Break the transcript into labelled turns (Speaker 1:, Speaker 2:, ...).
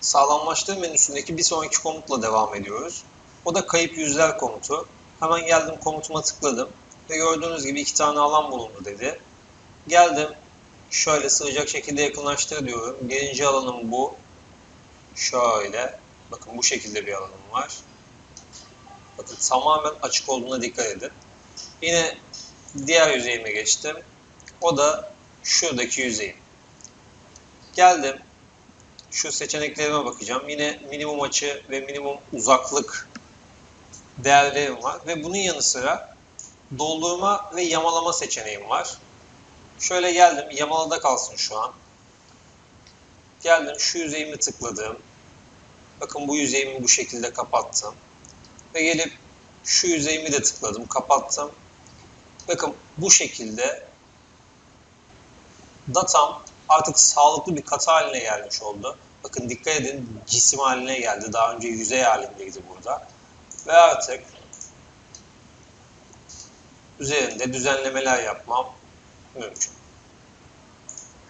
Speaker 1: sağlamlaştır menüsündeki bir sonraki komutla devam ediyoruz. O da kayıp yüzler komutu. Hemen geldim komutuma tıkladım ve gördüğünüz gibi iki tane alan bulundu dedi. Geldim şöyle sığacak şekilde yakınlaştır diyorum. Birinci alanım bu. Şöyle. Bakın bu şekilde bir alanım var. Bakın tamamen açık olduğuna dikkat edin. Yine diğer yüzeyime geçtim. O da şuradaki yüzeyim. Geldim. Şu seçeneklerime bakacağım. Yine minimum açı ve minimum uzaklık değerlerim var. Ve bunun yanı sıra doldurma ve yamalama seçeneğim var. Şöyle geldim. Yamalada kalsın şu an. Geldim şu yüzeyimi tıkladım. Bakın bu yüzeyimi bu şekilde kapattım. Ve gelip şu yüzeyimi de tıkladım. Kapattım. Bakın bu şekilde datam artık sağlıklı bir katı haline gelmiş oldu. Bakın dikkat edin cisim haline geldi. Daha önce yüzey halindeydi burada. Ve artık üzerinde düzenlemeler yapmam mümkün.